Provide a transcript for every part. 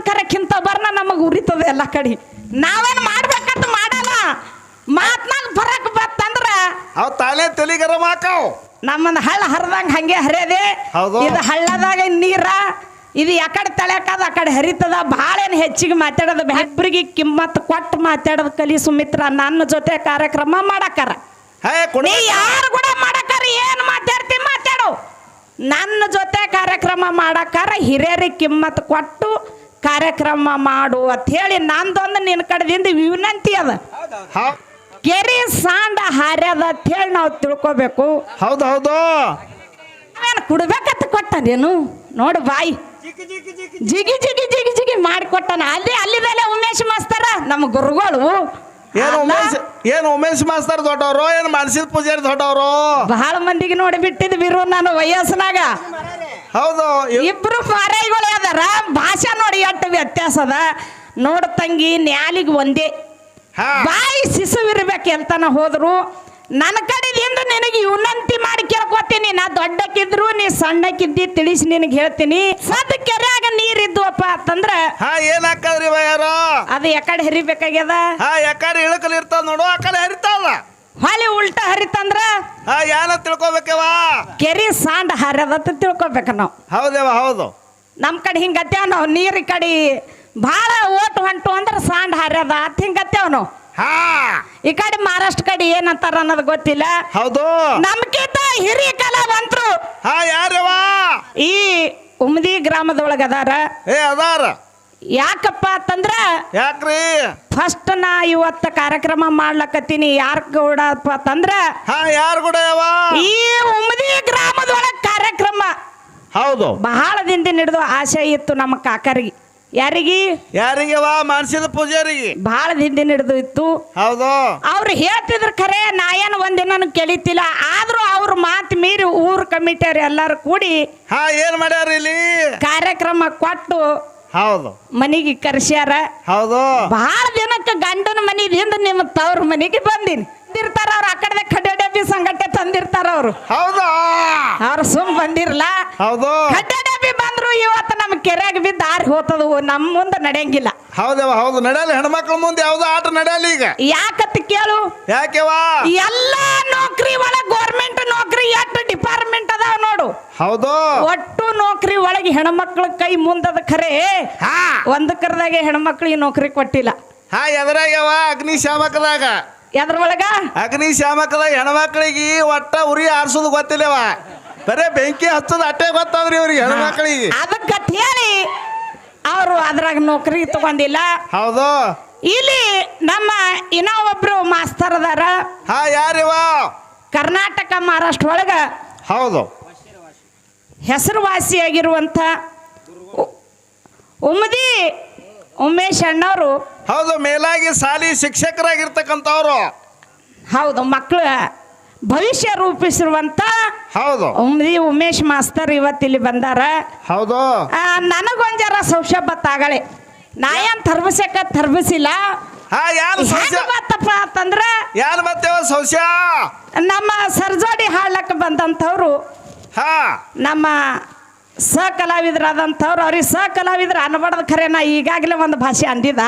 ಮಾಡಿದ್ರ ಕರೆಕ್ಕಿಂತ ಬರ್ನ ನಮಗೆ ಉರಿತದೆ ಎಲ್ಲ ಕಡೆ. ನಾವೇನು ಮಾಡ್ಬೇಕಂತ ಮಾಡಲ್ಲ. ಮಾತ್ನಾಗ ಬರಕ್ ಬತ್ತಂದ್ರ ಅವ್ ತಾನೇ ತಲಿ ಗರಂ ಹಾಕಾವ್. ನಮ್ಮನ್ನ ಹಳ್ಳ ಹರಿದಂಗ ಹಂಗೆ ಹರಿಯದೆ. ಹೌದು. ಇದು ಹಳ್ಳದಾಗ ನೀರ ಇದು ಯಾಕಡೆ ತಳ್ಯಾಕದ ಆ ಕಡೆ ಹರಿತದ. ಭಾಳ ಏನು ಹೆಚ್ಚಿಗೆ ಮಾತಾಡೋದು ಇಬ್ಬರಿಗೆ ಕಿಮ್ಮತ್ ಕೊಟ್ಟು ಮಾತಾಡೋದು ಕಲಿ ಸುಮಿತ್ರ ನನ್ನ ಜೊತೆ ಕಾರ್ಯಕ್ರಮ ಮಾಡಕ್ಕಾರ ಹೇ ಕೊಡ ನೀ ಯಾರು ಕೂಡ ಮಾಡಕ್ಕಾರ ಏನು ಮಾತಾಡ್ತಿ ಮಾತಾಡು. ನನ್ನ ಜೊತೆ ಕಾರ್ಯಕ್ರಮ ಮಾಡಕ್ಕಾರ ಹಿರಿಯರಿಗೆ ಕಿಮ್ಮತ್ ಕೊಟ್ಟು ಕಾರ್ಯಕ್ರಮ ಮಾಡು ಅಂತ ಹೇಳಿ ನಂದೊಂದು ನಿನ್ನ ಕಡೆದಿಂದ ವಿನಂತಿ ಅದ. ಕೆರೆ ಸಾಂಡ ಹಾರ್ಯದ ಅಂತ ಹೇಳಿ ನಾವು ತಿಳ್ಕೊಬೇಕು. ಹೌದು ಹೌದು. ನಾನು ಕುಡ್ಬೇಕಂತ ಕೊಟ್ಟನೇನು ನೋಡು ಬಾಯಿ. ಜಿಗಿ ಜಿಗಿ ಜಿಗಿ ಜಿಗಿ. ಮಾಡಿಕೊಟ್ಟನ ಅಲ್ಲಿ ಅಲ್ಲಿ ಮೇಲೆ ಉಮೇಶ್ ಮಾಸ್ತರ ನಮ್ಮ ಗುರುಗಳು. ಏನು ಉಮೇಶ್ ಏನು ಉಮೇಶ್ ಮಾಸ್ತರ್ ದೊಡ್ಡವರು? ಏನು ಮನಸಿದ ಪೂಜಾರಿ ದೊಡ್ಡವರು? ಬಹಳ ಮಂದಿಗೆ ನೋಡಿ ಬಿಟ್ಟಿದ್ವಿರು ನಾನು ವಯಸ್ಸಿನಾಗ. ಹೌದು ಇಬ್ರು ಪಾರೈಗಳು ಅದಾರ. ಭಾಷಾ ನೋಡಿ ಎಷ್ಟು ವ್ಯತ್ಯಾಸ ಅದ. ನೋಡ ತಂಗಿ ನ್ಯಾಲಿಗೆ ಒಂದೇ. ಬಾಯಿ ಶಿಶುವಿರ್ಬೇಕು ಎಂತನ ಹೋದ್ರು. ನನ್ನ ಕಡೆದಿಂದ ನಿನಗೆ ವಿನಂತಿ ಮಾಡಿ ಕೇಳ್ಕೊತೀನಿ. ನಾ ದೊಡ್ಡಕ್ಕಿದ್ರು ನೀ ಸಣ್ಣಕ್ಕಿದ್ದಿ ತಿಳಿಸಿ ನಿನಗೆ ಹೇಳ್ತೀನಿ. ಸದ್ ಕೆರೆಯಾಗ ನೀರಿದ್ವಪ್ಪ ಅಂತಂದ್ರ ಹಾ ಏನ್ ಹಾಕದ್ರಿ ಇವ ಯಾರು ಅದು ಯಾಕಡೆ ಹರಿಬೇಕಾಗ್ಯದ? ಹಾ ಯಾಕಡೆ ಇಳಕಲ್ ಇರ್ತಾವ ನೋಡು ಆ ಕಡೆ ಹರಿತಾವ. ಹೊಳಿ ಉಲ್ಟ ಹರಿತಂದ್ರ ಹಾ ಏನ ತಿಳ್ಕೊಬೇಕವ ಕೆರೆ ಸಾಂಡ್ ಹರಿಯದತ್ತ ತಿಳ್ಕೊಬೇಕು ನಾವು. ಹೌದೇವ ಹೌದು. ನಮ್ಮ ಕಡೆ ಹಿಂಗತ್ಯಾವ ನಾವು ನೀರ್ ಕಡೆ ಭಾಳ ಓಟ್ ಹೊಂಟು ಅಂದ್ರೆ ಸಾಂಡ್ ಹರ್ಯದ ಅಂತ ಹಿಂಗತ್ಯಾವ ನಾವು ಹಾ. ಈ ಕಡೆ ಮಹಾರಾಷ್ಟ್ರ ಕಡೆ ಏನಂತಾರ ಅನ್ನೋದು ಗೊತ್ತಿಲ್ಲ. ಹೌದು. ನಮ್ಕಿಂತ ಹಿರಿಯ ಕಲಾವಂತರು. ಹಾ ಯಾರವ ಈ ಉಮ್ದಿ ಗ್ರಾಮದೊಳಗ ಅದಾರ ಏ ಅದಾರ. ಯಾಕಪ್ಪ ಅಂತಂದ್ರ ಯಾಕ್ರಿ? ಫಸ್ಟ್ ನಾ ಇವತ್ತ ಕಾರ್ಯಕ್ರಮ ಮಾಡ್ಲಕತ್ತೀನಿ. ಯಾರ್ ಗೌಡಪ್ಪ ಅಂತಂದ್ರ ಹಾ ಯಾರು ಕೂಡ ಯಾವ ಈ ಉಮದಿ ಗ್ರಾಮದೊಳಗ ಕಾರ್ಯಕ್ರಮ. ಹೌದು. ಬಹಳ ದಿನದಿಂದ ಹಿಡಿದು ಆಸೆ ಇತ್ತು ನಮ್ಮ ಕಾಕರಿಗೆ. ಯಾರಿಗಿ? ವಾ ಮನಸಿದ ಪೂಜಾರಿಗೆ. ಬಹಳ ದಿನದಿಂದ ಹಿಡಿದು ಇತ್ತು. ಹೌದು. ಅವ್ರು ಹೇಳ್ತಿದ್ರು ಖರೆ ನಾ ಏನು ಒಂದಿನ ಕೇಳಿತಿಲ್ಲ. ಆದ್ರೂ ಅವ್ರ ಮಾತು ಮೀರಿ ಊರ್ ಕಮಿಟಿಯವ್ರು ಎಲ್ಲರೂ ಕೂಡಿ ಹಾ ಏನ್ ಮಾಡ್ಯಾರ ಇಲ್ಲಿ? ಕಾರ್ಯಕ್ರಮ ಕೊಟ್ಟು ಹೌದು. ಮನೆಗೆ ಕರ್ಸ್ಯಾರ. ಹೌದು. ಬಹಳ ದಿನಕ್ಕೆ ಗಂಡನ ಮನೆಯಿಂದ ನಿಮ್ಮ ತವ್ರ ಮನೆಗೆ ಬಂದೀನಿ. ಬಂದಿರ್ತಾರ ಅವ್ರು ಆ ಕಡೆ ಕಡ್ಡೆ ಡಬ್ಬಿ ಸಂಗಟ್ಟೆ ತಂದಿರ್ತಾರ ಅವರು. ಹೌದು? ಅವ್ರು ಸುಮ್ ಬಂದಿರ್ಲ. ಹೌದು. ಕಡ್ಡೆ ಡಬ್ಬಿ ಬಂದ್ರು ಇವತ್ತು ನಮ್ಮ ಕೆರೆಯಾಗ ಬಿದ್ದು ಆರಿ ಹೋತದು ನಮ್ಮ ಮುಂದೆ ನಡೆಯಂಗಿಲ್ಲ. ಹೌದವ ಹೌದು. ನಡೆಯಲ್ಲ ಹೆಣ್ಮಕ್ಳ ಮುಂದೆ ಯಾವ್ದು ಆಟ ನಡೆಯಲ್ಲ ಈಗ. ಯಾಕತ್ ಕೇಳು? ಯಾಕೆವಾ ಎಲ್ಲ ನೌಕರಿ ಒಳಗೆ ಗೌರ್ಮೆಂಟ್ ನೌಕರಿ ಎಷ್ಟು ಡಿಪಾರ್ಟ್ಮೆಂಟ್ ನೋಡು. ಹೌದು. ಒಟ್ಟು ನೌಕರಿ ಒಳಗೆ ಹೆಣ್ಮಕ್ಳ ಕೈ ಮುಂದದ ಖರೆ. ಹಾ. ಒಂದು ಕರ್ದಾಗೆ ಹೆಣ್ಮಕ್ಳಿಗೆ ನೌಕರಿ ಕೊಟ್ಟಿಲ್ಲ. ಹಾ ಎದ್ರಾಗ್ಯವ ಅಗ್ನಿಶಾಮಕದಾಗ ಎದ್ರೊಳಗ? ಅಗ್ನಿಶಾಮಕದಾಗ ಹೆಣ್ಮಕ್ಳಿಗೆ ಒಟ್ಟ ಉರಿ ಆರ್ಸೋದು ಗೊತ್ತಿಲ್ಲವ? ಬರೇ ಬೆಂಕಿ ಹಚ್ಚೋದು ಅಟ್ಟೆ ಗೊತ್ತಾದ್ರಿ ಇವ್ರಿಗೆ ಹೆಣ್ಮಕ್ಳಿಗೆ. ಅದಕ್ಕೆ ಹೇಳಿ ಅವರು ಅದ್ರಾಗ ನೌಕರಿ ತಗೊಂಡಿಲ್ಲ. ಹೌದು. ಇಲ್ಲಿ ನಮ್ಮ ಇನ್ನೂ ಒಬ್ರು ಮಾಸ್ತರ್ ಅದಾರ ಹಾ ಯಾರಿವ? ಕರ್ನಾಟಕ ಮಹಾರಾಷ್ಟ್ರ ಒಳಗ ಹೌದು. ಹೆಸರುವಾಸಿಯಾಗಿರುವಂಥ ಉಮ್ಮದಿ ಉಮದಿ ಉಮೇಶ್ ಅಣ್ಣವರು. ಹೌದು ಮೇಲಾಗಿ ಶಾಲಿ ಶಿಕ್ಷಕರಾಗಿರ್ತಕ್ಕಂಥವ್ರು. ಹೌದು ಮಕ್ಕಳು ಭವಿಷ್ಯ ರೂಪಿಸಿರುವಂತ ಹೌದು. ಉಮದಿ ಉಮೇಶ್ ಮಾಸ್ತರ್ ಇವತ್ತಿಲ್ಲಿ ಬಂದಾರ. ಹೌದು. ನನಗೊಂಜರ ಸೌಶಭ ತಾಗಳೆ. ನಾ ಏನ್ ತರ್ಬಸಕ ತರ್ಬಸಿಲ್ಲ. ಬತ್ತಪ್ಪ ಅಂತಂದ್ರ ಯಾರು ನಮ್ಮ ಸರ್ಜೋಡಿ ಹಾಡ್ಲಕ್ಕ ಬಂದಂಥವ್ರು. ಹಾ. ನಮ್ಮ ಸ ಕಲಾವಿದರಾದಂಥವ್ರು ಅವ್ರಿಗೆ ಸ ಕಲಾವಿದ್ರು ಅನ್ಬಾರ್ದು ಖರೆ ನಾ ಈಗಾಗಲೇ ಒಂದು ಭಾಷೆ ಅಂದಿದ.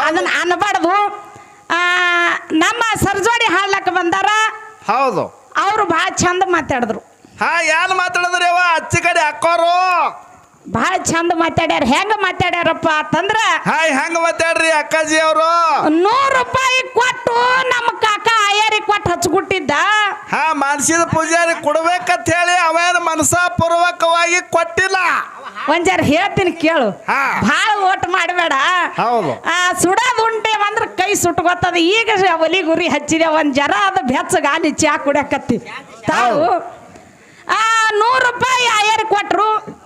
ಅದನ್ನ ಅನ್ಬಾರ್ದು ಆ, ನಮ್ಮ ಸರ್ಜೋಡಿ ಹಾಡ್ಲಕ್ಕ ಬಂದಾರ. ಹೌದು. ಅವರು ಭಾಳ ಚಂದ ಮಾತಾಡಿದ್ರು. ಹಾ ಯಾರು ಮಾತಾಡಿದ್ರಿ ಅವ ಅಚ್ಚಿ ಕಡೆ ಅಕ್ಕೋರು ಭಾಳ ಚಂದ ಮಾತಾಡ್ಯಾರ. ಹೆಂಗ ಮಾತಾಡ್ಯಾರಪ್ಪ ಅಂತಂದ್ರ ಹಾಯ್ ಹೆಂಗ ಮಾತಾಡ್ರಿ ಅಕ್ಕಾಜಿ ಅವರು? ನೂರು ರೂಪಾಯಿ ಕೊಟ್ಟು ನಮ್ಮ ಕಾಕ ಆಯಾರಿ ಕೊಟ್ಟು ಹಚ್ಕೊಟ್ಟಿದ್ದ ಹಾ ಮನಸಿದ ಪೂಜಾರಿ ಕೊಡ್ಬೇಕಂತ ಹೇಳಿ ಅವೇನು ಮನಸಾಪೂರ್ವಕವಾಗಿ ಕೊಟ್ಟಿಲ್ಲ. ಒಂಜಾರ ಹೇಳ್ತೀನಿ ಕೇಳು. ಹಾ. ಭಾಳ ಓಟ್ ಮಾಡಬೇಡ. ಹೌದು. ಆ ಸುಡೋದು ಅಂದ್ರೆ ಕೈ ಸುಟ್ಕೊತದ ಈಗ ಒಲಿ ಗುರಿ ಹಚ್ಚಿದೆ ಒಂದ್ ಜರ ಅದು ಬೆಚ್ಚ ಗಾಲಿ ಚಾ ಕುಡಿಯಕತ್ತಿ. ತಾವು. ಆ ನೂರು ರೂಪಾಯಿ ಆಯರ್ ಕೊಟ್ರು.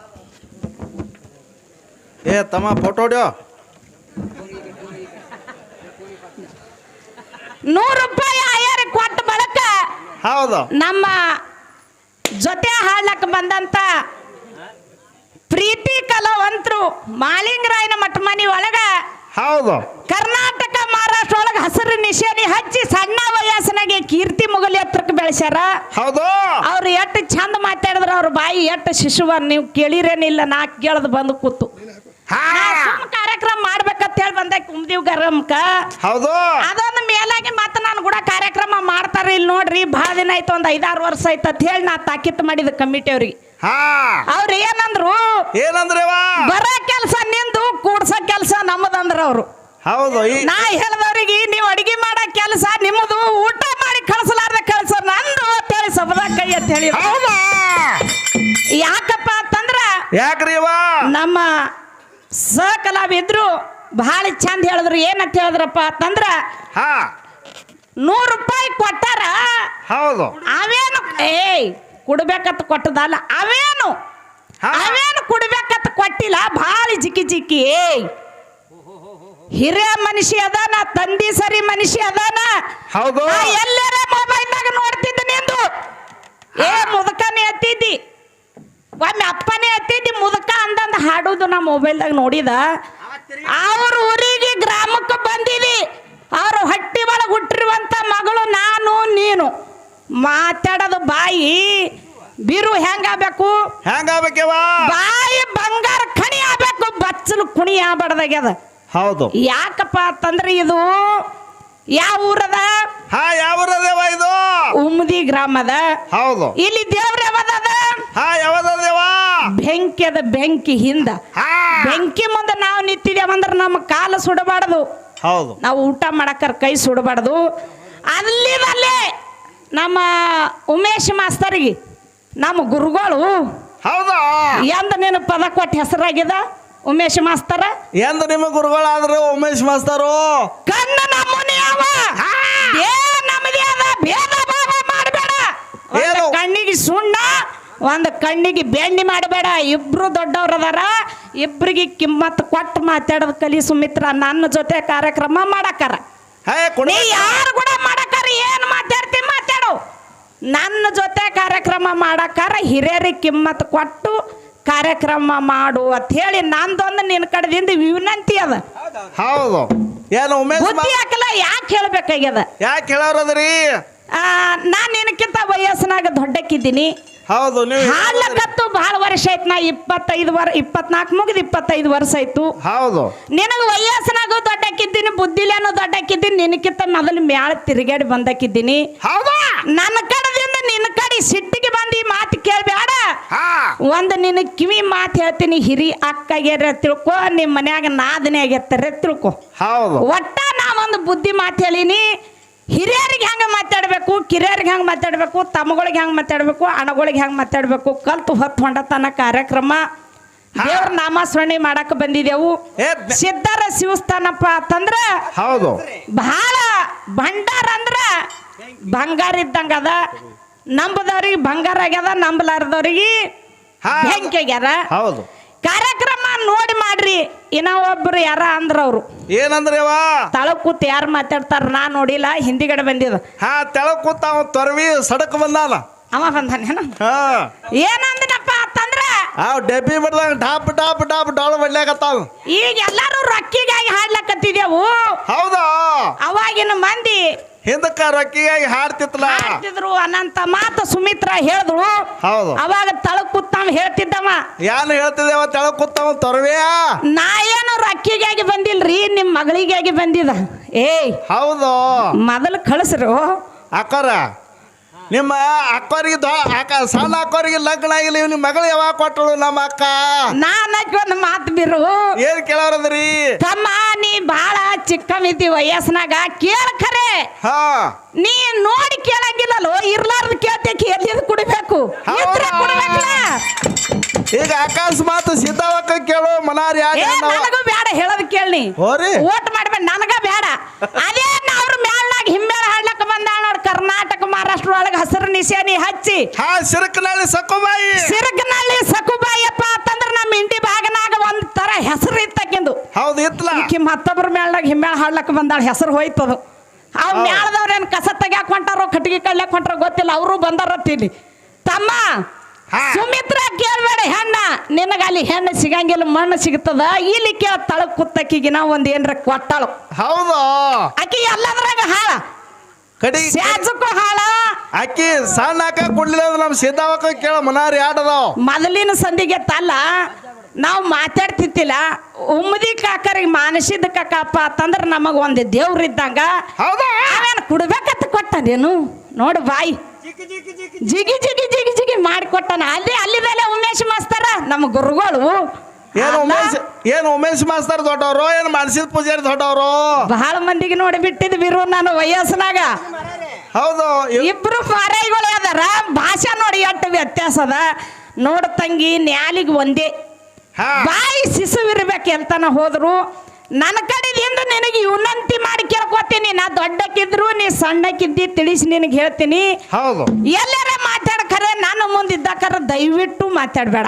ಏ ತಮ್ಮ ಫೋಟೋ ಹೊಡ್ಯೋ. ನೂರು ರೂಪಾಯಿ ಆಯರ್ ಕೊಟ್ಟ ಬಳಕ ಹೌದು. ನಮ್ಮ ಜೊತೆ ಹಾಡ್ಲಕ್ ಬಂದಂತ ಪ್ರೀತಿ ಕಲಾವಂತರು ಮಾಲಿಂಗರಾಯನ ಮಠ ಮನೆ ಒಳಗ ಹೌದು. ಕರ್ನಾಟಕ ಮಹಾರಾಷ್ಟ್ರ ಒಳಗ ಹಸಿರು ನಿಶಾನಿ ಹಚ್ಚಿ ಸಣ್ಣ ವಯಸ್ಸಿನಾಗೆ ಕೀರ್ತಿ ಮುಗಲಿ ಹತ್ರಕ್ಕೆ ಬೆಳೆಸ್ಯಾರ. ಹೌದು. ಅವ್ರು ಎಷ್ಟು ಚಂದ ಮಾತಾಡಿದ್ರ ಅವ್ರ ಬಾಯಿ ಎಷ್ಟು ಶಿಶುವ ನೀವು ಕೇಳಿರೇನಿಲ್ಲ ನಾ ಕೇಳದ್ ಬಂದು ಕೂತು. ಹಾ. ಬಂದೆ ಸುಮ್ ಕಾರ್ಯಕ್ರಮಕ್ಕ ಹೌದು. ಅದೊಂದು ಮೇಲಾಗಿ ಮತ್ತೆ ನಾನು ಕೂಡ ಕಾರ್ಯಕ್ರಮ ಮಾಡ್ತಾರೆ ಇಲ್ಲಿ ನೋಡ್ರಿ ಭಾಳ ದಿನ ಆಯ್ತು ಒಂದ್ ಐದಾರು ವರ್ಷ ಆಯ್ತು ಅಂತ ಹೇಳಿ ನಾ ತಾಕೀತು ಮಾಡಿದ ಕಮಿಟಿ ಅವ್ರಿಗೆ. ಹಾ. ಅವ್ರು ಏನಂದ್ರು ಏನಂದ್ರೆ ಬರೋ ಕೆಲಸ ನಿಂದು ಕೂಡ್ಸ ಕೆಲಸ ನಮ್ಮದಂದ್ರ ಅವರು. ಹೌದು ನಾ ಹೇಳ್ದವ್ರಿಗೆ ನೀವು ಅಡಿಗೆ ಮಾಡೋ ಕೆಲಸ ನಿಮ್ಮದು ಊಟ ಮಾಡಿ ಕಳಿಸಲಾರ್ದ ಕೆಲಸ ನಂದು ಅಂತೇಳಿ ಸಬದ ಕೈ ಅಂತ ಹೇಳಿ. ಹೌದಾ? ಯಾಕಪ್ಪ ಅಂತಂದ್ರ ಯಾಕ್ರಿ ಇವ ಸಕಲಾವಿದ್ರು ಬಹಳ ಚಂದ ಹೇಳಿದ್ರು. ಏನಂತ ಹೇಳಿದ್ರಪ್ಪ ಅಂತಂದ್ರ ಹಾ. ನೂರು ರೂಪಾಯಿ ಕೊಟ್ಟಾರ ಹೌದು. ಅವೇನು ಏಯ್ ಕೊಡ್ಬೇಕಂತ ಕೊಟ್ಟದಲ್ಲ ಅವೇನು. ಅವೇನು ಕೊಡ್ಬೇಕಂತ ಕೊಟ್ಟಿಲ್ಲ ಭಾಳ ಜಿಕ್ಕಿ ಜಿಕ್ಕಿ ಏಯ್. ಹಿರಿಯ ಮನುಷ್ಯ ಅದಾನ ತಂದಿ ಸರಿ ಮನುಷ್ಯ ಅದಾನ. ಹೌದು. ಎಲ್ಲರೇ ಎಲ್ಲರ ಮೊಬೈಲ್ನಾಗ ನೋಡ್ತಿದ್ದೆ ನಿಂದು. ಏ ಮುದಕನೇ ಎತ್ತಿದ್ದಿ ಒಮ್ಮೆ ಅಪ್ಪನೇ ಎತ್ತಿದ್ದಿ ಮುದಕ ಅಂದಂದ ಹಾಡೋದು ನಾ ಮೊಬೈಲ್ದಾಗ ನೋಡಿದ. ಅವ್ರ ಊರಿಗೆ ಗ್ರಾಮಕ್ಕೆ ಬಂದಿದಿ. ಅವ್ರ ಹಟ್ಟಿ ಒಳಗೆ ಹುಟ್ಟಿರುವಂಥ ಮಗಳು ನಾನು ನೀನು. ಮಾತಾಡೋದು ಬಾಯಿ. ಬಿರು ಹೆಂಗಾಗಬೇಕು? ಹೆಂಗಾಗಬೇಕವ ಬಾಯಿ ಬಂಗಾರ ಖಣಿ ಆಗ್ಬೇಕು. ಬಚ್ಚಲು ಕುಣಿ ಆಗ್ಬಾರ್ದಾಗ್ಯದ. ಹೌದು. ಯಾಕಪ್ಪ ಅಂತಂದ್ರೆ ಇದು ಯಾವ ಊರದ? ಹಾ ಯಾವ್ರದೇವ ಇದು? ಉಮ್ದಿ ಗ್ರಾಮದ. ಹೌದು. ಇಲ್ಲಿ ದೇವ್ರ ಯಾವದದ ಹಾ ಯಾವ್ದದೇವ ಬೆಂಕಿ ಅದ ಬೆಂಕಿ ಹಿಂದ. ಹಾ. ಬೆಂಕಿ ಮುಂದೆ ನಾವು ನಿಂತಿದ್ದೇವಂದ್ರೆ ನಮ್ಮ ಕಾಲ ಸುಡಬಾರ್ದು. ಹೌದು. ನಾವು ಊಟ ಮಾಡಕ್ಕರ ಕೈ ಸುಡಬಾರ್ದು. ಅಲ್ಲಿ ನಮ್ಮ ಉಮೇಶ್ ಮಾಸ್ತರಿಗೆ ನಮ್ಮ ಗುರುಗಳು ಹೌದಾ? ಎಂದ ನೀನು ಪದ ಕೊಟ್ಟು ಹೆಸರಾಗ್ಯದ? ಉಮೇಶ್ ಮಾಸ್ತರ? ಎಂದ ನಿಮ್ಮ ಗುರುಗಳಾದ್ರೆ ಉಮೇಶ್ ಮಾಸ್ತರು? ಕಣ್ಣ ನಮ್ಮನೆ ಅವ. ಏ ನಮ್ಮದೇ ಅದ ಭೇದ ಭಾವ ಮಾಡಬೇಡ? ಕಣ್ಣಿಗೆ ಸುಣ್ಣ ಒಂದು ಕಣ್ಣಿಗೆ ಬೆಣ್ಣಿ ಮಾಡಬೇಡ. ಇಬ್ರು ದೊಡ್ಡವ್ರದಾರ ಇಬ್ರಿಗೆ ಕಿಮ್ಮತ್ ಕೊಟ್ಟು ಮಾತಾಡೋದು ಕಲಿ ಸುಮಿತ್ರ. ನನ್ನ ಜೊತೆ ಕಾರ್ಯಕ್ರಮ ಮಾಡಕ್ಕಾರ. ನೀ ಯಾರು ಕೂಡ ಮಾಡಕ್ಕಾರ ಏನು ಮಾತಾಡ್ತಿ ಮಾತಾಡು. ನನ್ನ ಜೊತೆ ಕಾರ್ಯಕ್ರಮ ಮಾಡಕ್ಕಾರ ಹಿರಿಯರಿಗೆ ಕಿಮ್ಮತ್ ಕೊಟ್ಟು ಕಾರ್ಯಕ್ರಮ ಮಾಡು ಅಂತ ಹೇಳಿ ನಂದೊಂದು ನಿನ್ನ ಕಡೆದಿಂದ ವಿನಂತಿ ಅದ. ಹೌದು. ಏನು ಉಮೇಶ್ ಬುದ್ಧಿ ಹಾಕಲ್ಲ ಯಾಕೆ ಹೇಳ್ಬೇಕಾಗ್ಯದ? ಯಾಕೆ ಹೇಳೋರದ್ರಿ? ಆ, ನಾನ್ ನಿನಕ್ಕಿಂತ ವಯಸ್ಸಿನಾಗ ದೊಡ್ಡಕ್ಕಿದ್ದೀನಿ. ಹೌದು ನೀವು ಹಾಡ್ಲಕತ್ತು ಬಹಳ ವರ್ಷ ಆಯ್ತು ನಾ ಇಪ್ಪತ್ತೈದು ವರ್ ಇಪ್ಪತ್ನಾಲ್ಕು ಮುಗಿದ ಇಪ್ಪತ್ತೈದು ವರ್ಷ ಆಯ್ತು. ಹೌದು. ನಿನಗೆ ವಯಸ್ಸಿನಾಗ ದೊಡ್ಡಕ್ಕಿದ್ದೀನಿ ಬುದ್ಧಿಲೇನೋ ದೊಡ್ಡಕ್ಕಿದ್ದೀನಿ ನಿನಕ್ಕಿಂತ ಮೊದಲು ಮ್ಯಾಳ ತಿರುಗಾಡಿ ಬಂದಕ್ಕಿದ್ದೀನಿ. ಹೌದಾ? ನನ್ನ ಕಡೆದಿಂದ ನಿನ್ನ ಕಡೆ ಸಿಟ್ಟಿಗೆ ಬಂದು ಈ ಮಾತು ಕೇಳಬೇಡ ಹಾ ಒಂದು ನಿನ್ನ ಕಿವಿ ಮಾತು ಹೇಳ್ತೀನಿ ಹಿರಿ ಅಕ್ಕಗೆರೆ ತಿಳ್ಕೊ ನಿಮ್ಮ ಮನ್ಯಾಗ ನಾದನೆ ಆಗೈತಾರೆ ತಿಳ್ಕೊ. ಹೌದು. ಒಟ್ಟ ನಾ ಒಂದು ಬುದ್ಧಿ ಮಾತು ಹೇಳಿನಿ ಹಿರಿಯರಿಗೆ ಹೆಂಗೆ ಮಾತಾಡಬೇಕು ಕಿರಿಯರಿಗೆ ಹೆಂಗೆ ಮಾತಾಡಬೇಕು ತಮ್ಮಗಳಿಗೆ ಹೆಂಗೆ ಮಾತಾಡಬೇಕು ಅಣಗಳಿಗೆ ಹೆಂಗೆ ಮಾತಾಡಬೇಕು ಕಲ್ತು ಹೊತ್ತು ಹೊಂಡತನ ಕಾರ್ಯಕ್ರಮ. ದೇವ್ರ ನಾಮಸ್ಮರಣೆ ಮಾಡಕ್ ಬಂದಿದೆವು. ಏ, ಸಿದ್ಧರ ಶಿವಸ್ಥಾನಪ್ಪ ಅಂತಂದ್ರ ಹೌದು. ಬಹಳ ಭಂಡಾರ ಅಂದ್ರ ಬಂಗಾರ ಇದ್ದಂಗ ಅದ. ನಂಬದವ್ರಿಗೆ ಬಂಗಾರ ಆಗ್ಯದ ನಂಬಲಾರ್ದವ್ರಿಗೆ ಬೆಂಕಿ ಆಗ್ಯಾರ ಹೌದು. ಕಾರ್ಯಕ್ರಮ ನೋಡಿ ಮಾಡ್ರಿ. ಇನ್ನ ಒಬ್ರು ಯಾರ ಅಂದ್ರ ಅವ್ರು. ಏನಂದ್ರೆ ತಳಗ್ ಕೂತ್ ಯಾರು ಮಾತಾಡ್ತಾರ ನಾ ನೋಡಿಲ್ಲ ಹಿಂದಿಗಡೆ ಬಂದಿದ. ಹಾ ತೆಳಗ್ ಕೂತ ಅವ ತೊರವಿ ಸಡಕ್ ಬಂದಾನ. ಅವ ಬಂದಾನೇನ ಏನಂದನಪ್ಪ ಅಂತಂದ್ರ? ಡಬ್ಬಿ ಬಡ್ದಾಗ ಡಾಪ್ ಡಾಪ್ ಡಾಪ್ ಡಾಳು ಬಡ್ಲಾಕತ್ತಾವ ಈಗ ಎಲ್ಲಾರು ರೊಕ್ಕಿಗಾಗಿ ಹಾಡ್ಲಕತ್ತಿದೆವು. ಹೌದಾ? ಅವಾಗಿನ ಮಂದಿ ಹಿಂದಕ್ಕ ರೊಕ್ಕಿಯಾಗಿ ಹಾಡ್ತಿತ್ತಲ್ಲ? ಹಾಡ್ತಿದ್ರು ಅನಂತ ಮಾತು ಸುಮಿತ್ರ ಹೇಳಿದ್ರು ಹೌದು. ಅವಾಗ ತಳಗ್ ಕೂತಾವ ಹೇಳ್ತಿದ್ದವ. ಯಾನು ಹೇಳ್ತಿದ್ದೇವ? ತಳ ಕೂತಾವ ತೊರವಿಯಾ? ನಾ ಏನು ರೊಕ್ಕಿಗಾಗಿ ಬಂದಿಲ್ರಿ ನಿಮ್ ಮಗಳಿಗಾಗಿ ಬಂದಿದ. ಏಯ್ ಹೌದು. ಮೊದಲು ಕಳಿಸ್ರು. ಅಕ್ಕೋರ ನಿಮ್ಮ ಅಕ್ಕರಿಗೆ ದೊ ಅಕ್ಕ ಸಣ್ಣ ಅಕ್ಕೋರಿಗೆ ಲಗ್ನ ಆಗಿಲ್ಲ ಇವ್ ನಿಮ್ಮ ಮಗಳು ಯಾವಾಗ ಕೊಟ್ಟಳು ನಮ್ಮ ಅಕ್ಕ? ನಾನಕ್ಕೆ ಒಂದು ಮಾತು ಬಿರು ಏನ್ ಕೇಳೋರದ್ರಿ? ತಮ್ಮ ನೀ ಬಾಳ ಚಿಕ್ಕಮಿದ್ದಿ ವಯಸ್ಸಿನಾಗ ಕೇಳ ಖರೆ. ಹಾ. ನೀ ನೋಡಿ ಕೇಳಂಗಿಲ್ಲಲ್ಲೋ ಇರ್ಲಾರ್ದ ಕೇಳ್ತೇಕೆ ಎಲ್ಲಿದ್ ಕುಡಿಬೇಕು? ಹೌದಾ? ಇದ್ರೆ ಕುಡಿಬೇಕಲ್ಲ ಈಗ ಅಕಸ್ಮಾತ್ ಸಿದ್ಧಾವಕ್ಕ ಕೇಳು ಮನಾರಿ ಯಾರು ನನಗೂ ಬೇಡ ಹೇಳೋದ್ ಕೇಳಿ ಓಟ್ ಮಾಡ್ಬೇಡ ನನಗ ಬೇಡ ಅದೇ ಅವ್ರ ಮ್ಯಾಲ್ನಾಗ ಕರ್ನಾಟಕ ಮಹಾರಾಷ್ಟ್ರ ಒಳಗೆ ಹಸಿರು ನಿಶಾನಿ ಹಚ್ಚಿ. ಹಾ ಸಿರಕ್ನಲ್ಲಿ ಸಕುಬಾಯಿ ಸಿರಗನಲ್ಲಿ ಸಕುಬಾಯಪ್ಪ ಅಂತಂದ್ರೆ ನಮ್ಮ ಇಂಡಿ ಭಾಗನಾಗ ಒಂದ್ ತರ ಹೆಸರು ಇತ್ತಕ್ಕಿಂದು ಹೌದು ಇತ್ತಲ್ಲ ಈಕಿ ಮತ್ತೊಬ್ಬರ ಮೇಳದಾಗ ಹಿಮ್ಮೇಳ ಹಾಡ್ಲಕ್ಕ ಬಂದಾಳ ಹೆಸರು ಹೋಯ್ತದು. ಅವ್ ಮೇಳದವ್ರ ಏನ್ ಕಸ ತೆಗ್ಯಾಕ ಹೊಂಟಾರೋ ಕಟ್ಟಿಗೆ ಕಡ್ಲಕ್ ಹೊಂಟಾರೋ ಗೊತ್ತಿಲ್ಲ ಅವರು ತಿಳಿ ತಮ್ಮ ಹಾ. ಸುಮಿತ್ರ ಕೇಳ್ಬೇಡ ಹೆಣ್ಣ ನಿನಗ ಅಲ್ಲಿ ಹೆಣ್ಣು ಸಿಗಂಗಿಲ್ಲ ಮಣ್ಣು ಸಿಗ್ತದ ಇಲ್ಲಿ ಕೇಳ ತಳಗ್ ಕುತ್ತಕ್ಕಿಗಿನ ಒಂದ್ ಏನ್ರ ಕೊಟ್ಟಾಳು. ಹೌದು. ಆಕಿ ಎಲ್ಲದ್ರಾಗ ಹಾಳ. ಕಡಿ ಹಾಳ ಅಕ್ಕಿ ಸಣ್ಣ ಹಾಕ ಕೊಡ್ಲಿಲ್ಲ ಅಂದ್ರೆ ನಮ್ಮ ಸಿದ್ದಾವಕ ಕೇಳ ಮನಾರಿ ಆಟದಾವ್. ಮೊದಲಿನ ಸಂದಿಗೆ ತಲ್ಲ ನಾವು ಮಾತಾಡ್ತಿತ್ತಿಲ್ಲ. ಉಮ್ಮದಿ ಕಾಕರಿಗೆ ಮಾನಸಿದ ಕಾಕಪ್ಪ ಅಂತಂದ್ರೆ ನಮಗ ಒಂದು ದೇವ್ರ ಇದ್ದಂಗ. ಹೌದಾ? ಅವೇನು ಕುಡ್ಬೇಕಂತ ಕೊಟ್ಟನೇನು ನೋಡು ಬಾಯಿ. ಜಿಗಿ ಜಿಗಿ ಜಿಗಿ. ಜಿಗಿ ಮಾಡಿ ಕೊಟ್ಟನ. ಅಲ್ಲಿ ಮೇಲೆ ಉಮೇಶ್ ಮಾಸ್ತರ ನಮ್ಮ ಗುರುಗಳು. ಏನು ಉಮೇಶ್ ಏನು ಉಮೇಶ್ ಮಾಸ್ತರ್ ದೊಡ್ಡವರು ಏನು ಮನಸಿದ ಪೂಜಾರಿ ದೊಡ್ಡವರು? ಬಹಳ ಮಂದಿಗೆ ನೋಡಿ ಬಿಟ್ಟಿದ್ ಬಿರು ನಾನು ವಯಸ್ಸಿನಾಗ. ಹೌದು ಇಬ್ರು ಪಾರೈಗಳು ಅದಾರ. ಭಾಷೆ ನೋಡಿ ಎಷ್ಟು ವ್ಯತ್ಯಾಸ ಅದ. ನೋಡ ತಂಗಿ ನ್ಯಾಲಿಗೆ ಒಂದೇ. ಬಾಯಿ ಶಿಶುವಿರ್ಬೇಕು ಎಂತನ ಹೋದ್ರು. ನನ್ನ ಕಡೆದಿಂದ ನಿನಗೆ ವಿನಂತಿ ಮಾಡಿ ಕೇಳ್ಕೊತೀನಿ. ನಾ ದೊಡ್ಡಕ್ಕಿದ್ರು ನೀ ಸಣ್ಣಕ್ಕಿದ್ದಿ ತಿಳಿಸಿ ನಿನಗೆ ಹೇಳ್ತೀನಿ. ಹೌದು. ಎಲ್ಲಾರ ಮಾತಾಡ್ಕರೆ ನನ್ನ ಮುಂದಿದ್ದಕ್ಕರ ದಯವಿಟ್ಟು ಮಾತಾಡಬೇಡ.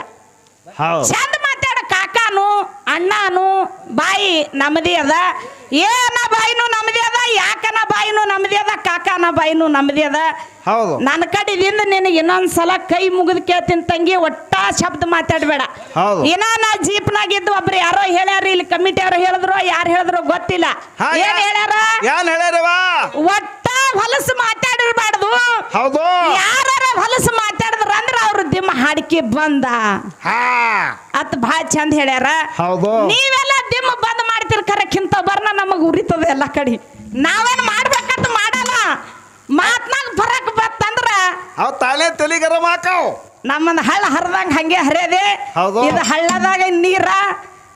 ಚಂದ ಮಾತಾಡ ಕಾಕಾನು ಅಣ್ಣನು ಬಾಯಿ ನಮ್ಮದೇ ಅದ. ಏನ ಬಾಯಿನೂ ನಮ್ಮದೇ ಅದ ಯಾಕನ ಬಾಯಿನೂ ನಮ್ಮದೇ ಅದ ಕಾಕನ ಬಾಯಿನೂ ನಮ್ಮದೇ ಅದ. ಹೌದು. ನನ್ನ ಕಡೆದಿಂದ ನಿನಗೆ ಇನ್ನೊಂದ್ ಸಲ ಕೈ ಮುಗಿದು ಕೇಳ್ತೀನಿ ತಂಗಿ ಒಟ್ಟ ಶಬ್ದ ಮಾತಾಡಬೇಡ. ಏನ ಇನ್ನ ನಾ ಜೀಪ್ನಾಗಿದ್ದು ಒಬ್ರು ಯಾರೋ ಹೇಳ್ಯಾರ ಇಲ್ಲಿ ಕಮಿಟಿ ಯಾರು ಹೇಳಿದ್ರು ಯಾರು ಹೇಳಿದ್ರು ಗೊತ್ತಿಲ್ಲ. ಏನ್ ಹೇಳ್ಯಾರ? ಒಟ್ಟ ಹೊಲಸು ಮಾತಾಡಿರ್ಬಾರ್ದು. ಹೌದು. ಯಾರ ಹೊಲಸು ಮಾತಾಡಿದ್ರ ಅಂದ್ರ ಅವ್ರ ದಿಮ್ಮ ಹಾಡಿಕೆ ಬಂದ. ಹಾ. ಅತ್ ಭಾಳ ಚಂದ ಹೇಳ್ಯಾರ. ಹೌದು. ನೀವೆಲ್ಲ ದಿಮ್ಮ ಬಂದ್ ಮಾಡ್ತಿರ್ ಕರಕ್ಕಿಂತ ಬರ್ನ ನಮಗ್ ಉರಿತದ ಎಲ್ಲ ಕಡೆ. ನಾವೇನ್ ಮಾಡ್ಬೇಕಂತ ಮಾಡಲ್ಲ. ಮಾತ್ನಾಗ ಬರಕ್ ಬತ್ತಂದ್ರ ಅವ್ ತಾನೇ ತಲಿ ಮಾಕಾವ್ ನಮ್ಮನ್ನ ಹಳ್ಳ ಹರಿದಂಗ ಹಂಗೆ ಹರಿಯದೆ. ಇದು ಹಳ್ಳದಾಗ ನೀರ.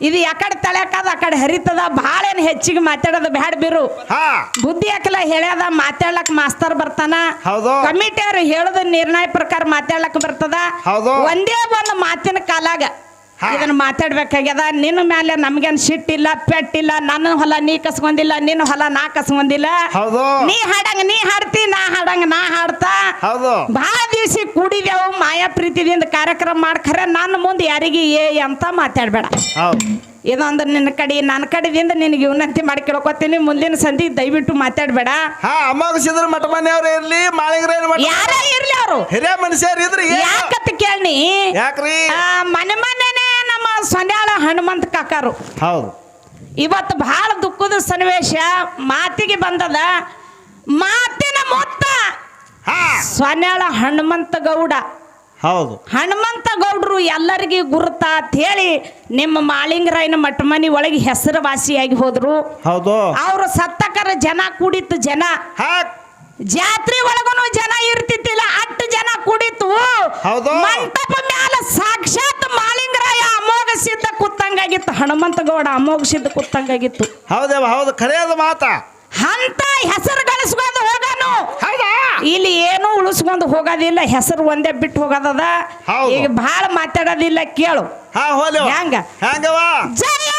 ಇದು ಯಾಕಡೆ ತಳ್ಯಾಕದ ಆಕಡೆ ಕಡೆ ಹರಿತದ ಭಾಳ ಏನ್ ಹೆಚ್ಚಿಗೆ ಮಾತಾಡೋದು ಬ್ಯಾಡ ಬಿರು ಹಾ ಬುದ್ಧಿ ಹಾಕಲ ಹೇಳ್ಯದ ಮಾತಾಡ್ಲಕ್ ಮಾಸ್ತರ್ ಬರ್ತಾನ ಹೌದು. ಕಮಿಟಿ ಅವ್ರು ಹೇಳದ ನಿರ್ಣಯ ಪ್ರಕಾರ ಮಾತಾಡ್ಲಕ್ ಬರ್ತದ ಹೌದು. ಒಂದೇ ಒಂದು ಮಾತಿನ ಕಾಲಾಗ. ಇದನ್ನ ಮಾತಾಡ್ಬೇಕಾಗ್ಯದ ನಿನ್ನ ಮೇಲೆ ನಮ್ಗೇನು ಸಿಟ್ಟಿಲ್ಲ ಪೆಟ್ಟಿಲ್ಲ ನನ್ನ ಹೊಲ ನೀ ಕಸ್ಕೊಂಡಿಲ್ಲ ನಿನ್ನ ಹೊಲ ನಾ ಕಸ್ಕೊಂಡಿಲ್ಲ. ಹೌದು. ನೀ ಹಾಡಂಗ ನೀ ಹಾಡ್ತಿ ನಾ ಹಾಡಂಗ ನಾ ಹಾಡ್ತಾ. ಹೌದು. ಭಾಳ ದಿವ್ಸ ಕೂಡಿದೆವು ಮಾಯಾ ಪ್ರೀತಿದಿಂದ ಕಾರ್ಯಕ್ರಮ ಮಾಡ್ಕರೆ ನನ್ನ ಮುಂದೆ ಯಾರಿಗೆ ಏ ಅಂತ ಮಾತಾಡ್ಬೇಡ. ಹೌದು. ಇದೊಂದು ನಿನ್ನ ಕಡೆ ನನ್ನ ಕಡೆದಿಂದ ನಿನಗೆ ವಿನಂತಿ ಮಾಡಿ ಕೇಳ್ಕೊತೀನಿ ಮುಂದಿನ ಸಂಧಿ ದಯವಿಟ್ಟು ಮಾತಾಡಬೇಡ. ಹಾ ಮಠ ಮನೆಯವ್ರು ಇರ್ಲಿ ಮಾಳಿಗ್ರ ಯಾರೇ ಇರ್ಲಿ ಅವರು. ಹಿರಿಯ ಮನುಷ್ಯರು ಇದ್ರಿ? ಯಾಕತ್ ಕೇಳಿ ಯಾಕ್ರಿ? ಮನೆ ಮನೆನೇ ಸೊನ್ಯಾಳ ಹನುಮಂತ ಕಾಕಾರು. ಹೌದು. ಇವತ್ತು ಬಹಳ ದುಃಖದ ಸನ್ನಿವೇಶ ಮಾತಿಗೆ ಬಂದದ ಮಾತಿನ ಮೊತ್ತ ಸನ್ಯಾಳ ಹನುಮಂತ ಗೌಡ. ಹೌದು. ಹನುಮಂತ ಗೌಡ್ರು ಎಲ್ಲರಿಗೆ ಗುರುತ ಅಂತ ಹೇಳಿ ನಿಮ್ಮ ಮಾಳಿಂಗರಾಯನ ಮಠ ಮನಿ ಒಳಗೆ ಹೆಸರುವಾಸಿಯಾಗಿ ಹೋದ್ರು. ಹೌದು. ಅವರು ಸತ್ತಕರ ಜನ ಕೂಡಿತ್ತು ಜನ. ಜಾತ್ರೆ ಒಳಗನು ಜನ ಇರ್ತಿತ್ತಿಲ್ಲ ಅಟ್ಟು ಜನ ಕೂಡಿತ್ತು. ಹೌದು. ಮಂಟಪ ಮ್ಯಾಲ ಸಾಕ್ಷಾತ್ ಮಾಳಿಂಗರಾಯ ಅಮೋಘ ಸಿದ್ಧ ಕುತ್ತಂಗಾಗಿತ್ತು. ಹನುಮಂತ ಗೌಡ ಅಮೋಘ ಸಿದ್ಧ ಕುತ್ತಂಗಾಗಿತ್ತು. ಹೌದವ ಹೌದು ಖರೆಯದ ಮಾತ. ಅಂತ ಹೆಸರು ಗಳಿಸ್ಕೊಂಡು ಹೋಗಾನು. ಇಲ್ಲಿ ಏನು ಉಳಿಸ್ಕೊಂಡು ಹೋಗೋದಿಲ್ಲ. ಹೆಸರು ಒಂದೇ ಬಿಟ್ಟು ಹೋಗೋದದ. ಈಗ ಬಹಳ ಮಾತಾಡೋದಿಲ್ಲ ಕೇಳು. ಹಾ ಹೋಲಿ ಹ್ಯಾಂಗ? ಹ್ಯಾಂಗವಾ ಜಯ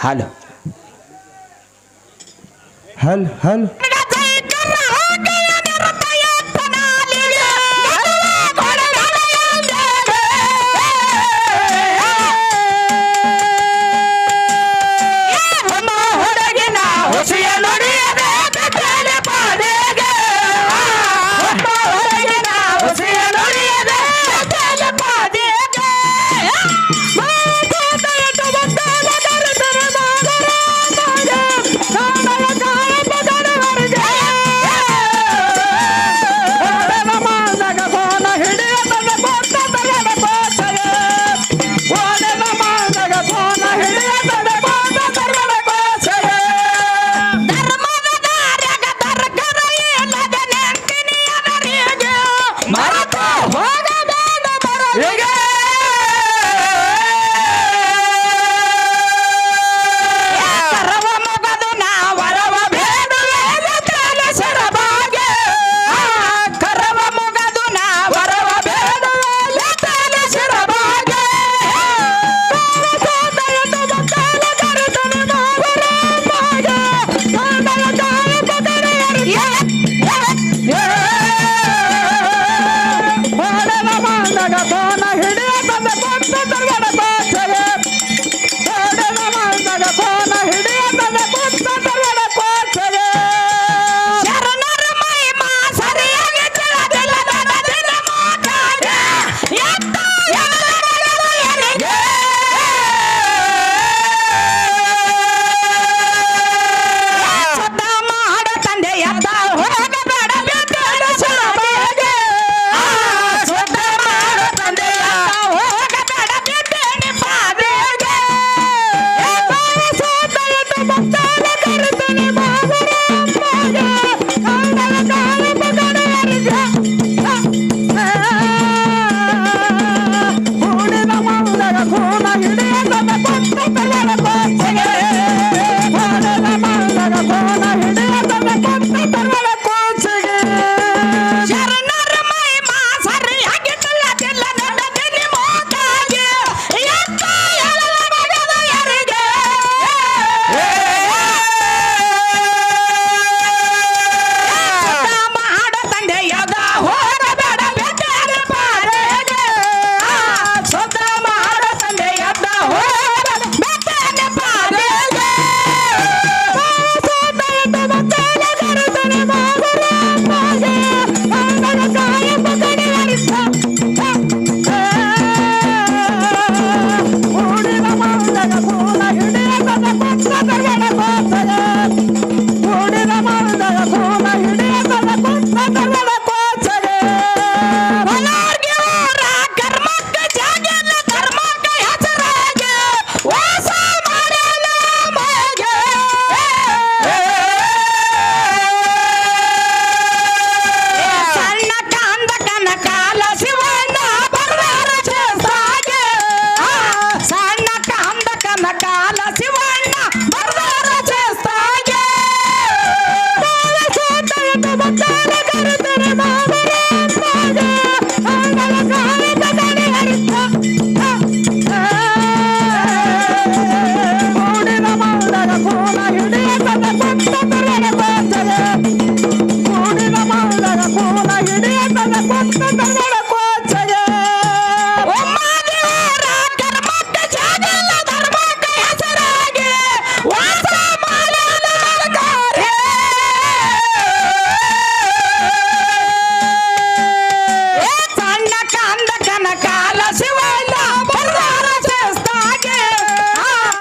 ಹಲೋ ಹಲ್ ಹಲ್